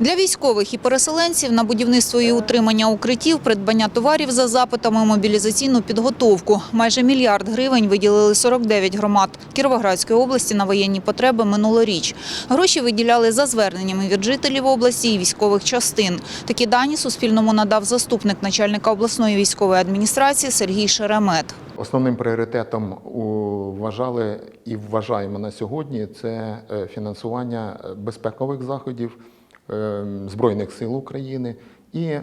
Для військових і переселенців на будівництво і утримання укриттів, придбання товарів за запитами, мобілізаційну підготовку. Майже мільярд гривень виділили 49 громад Кіровоградської області на воєнні потреби минулоріч. Гроші виділяли за зверненнями від жителів області і військових частин. Такі дані Суспільному надав заступник начальника обласної військової адміністрації Сергій Шеремет. Основним пріоритетом вважали і вважаємо на сьогодні це е, фінансування е, безпекових заходів Збройних сил України і е,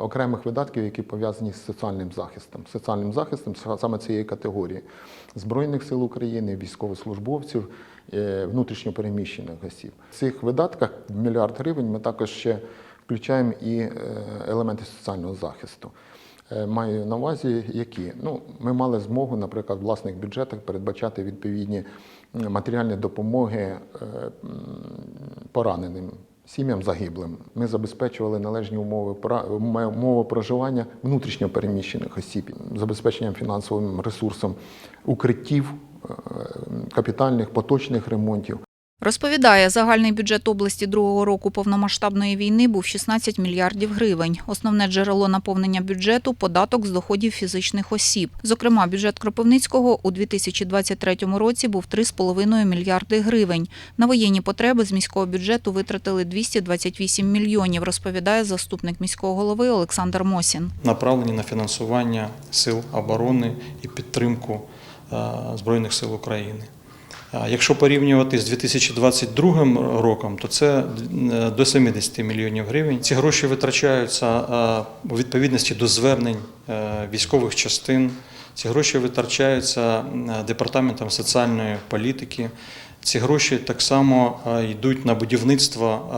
окремих видатків, які пов'язані з соціальним захистом. Соціальним захистом саме цієї категорії Збройних сил України, військовослужбовців, е, внутрішньопереміщених осіб. В цих видатках в мільярд гривень ми також ще включаємо і е, елементи соціального захисту. Маю на увазі, які ну ми мали змогу, наприклад, в власних бюджетах передбачати відповідні матеріальні допомоги пораненим сім'ям загиблим. Ми забезпечували належні умови умови проживання внутрішньо переміщених осіб, забезпеченням фінансовим ресурсом укриттів, е, капітальних поточних ремонтів. Розповідає, загальний бюджет області другого року повномасштабної війни був 16 мільярдів гривень. Основне джерело наповнення бюджету – податок з доходів фізичних осіб. Зокрема, бюджет Кропивницького у 2023 році був 3,5 мільярди гривень. На воєнні потреби з міського бюджету витратили 228 мільйонів, розповідає заступник міського голови Олександр Мосін. направлені на фінансування сил оборони і підтримку е, Збройних сил України. Якщо порівнювати з 2022 роком, то це е, до 70 мільйонів гривень. Ці гроші витрачаються е, у відповідності до звернень е, військових частин. Ці гроші витрачаються департаментом соціальної політики. Ці гроші так само йдуть на будівництво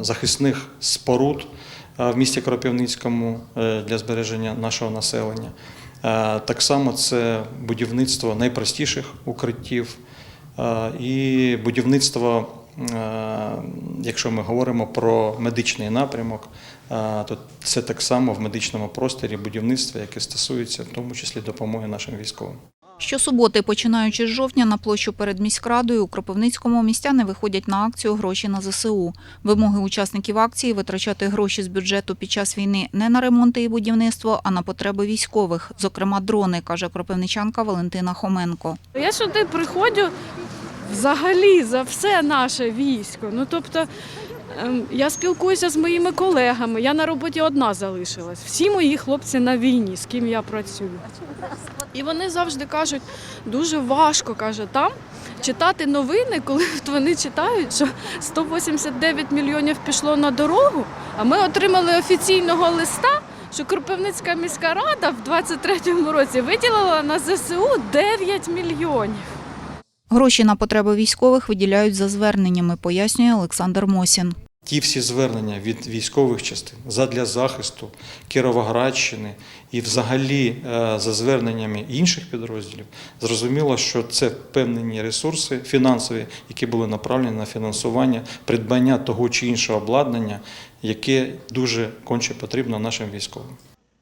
захисних споруд в місті Кропивницькому для збереження нашого населення. Е, Так само це будівництво найпростіших укриттів е, і будівництво, е, якщо ми говоримо про медичний напрямок, то це так само в медичному просторі будівництво, яке стосується в тому числі допомоги нашим військовим. Щосуботи, починаючи з жовтня, на площу перед міськрадою у Кропивницькому містяни виходять на акцію «Гроші на ЗСУ». Вимоги учасників акції – витрачати гроші з бюджету під час війни не на ремонти і будівництво, а на потреби військових, зокрема дрони, каже кропивничанка Валентина Хоменко. Я сюди приходжу взагалі за все наше військо. Ну тобто ем, я спілкуюся з моїми колегами. Я на роботі одна залишилась. Всі мої хлопці на війні, з ким я працюю. І вони завжди кажуть, дуже важко каже там. Читати новини, коли вони читають, що 189 мільйонів пішло на дорогу, а ми отримали офіційного листа, що Кропивницька міська рада в 23-му році виділила на ЗСУ 9 мільйонів. Гроші на потреби військових виділяють за зверненнями, пояснює Олександр Мосін. Ті всі звернення від військових частин задля захисту Кіровоградщини і взагалі е, за зверненнями інших підрозділів, зрозуміло, що це певні ресурси фінансові, які були направлені на фінансування придбання того чи іншого обладнання, яке дуже конче потрібно нашим військовим.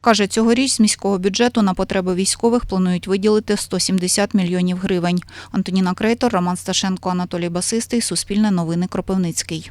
Каже, цьогоріч з міського бюджету на потреби військових планують виділити 170 мільйонів гривень. Антоніна Крейтор, Роман Сташенко, Анатолій Басистий, Суспільне новини Кропивницький.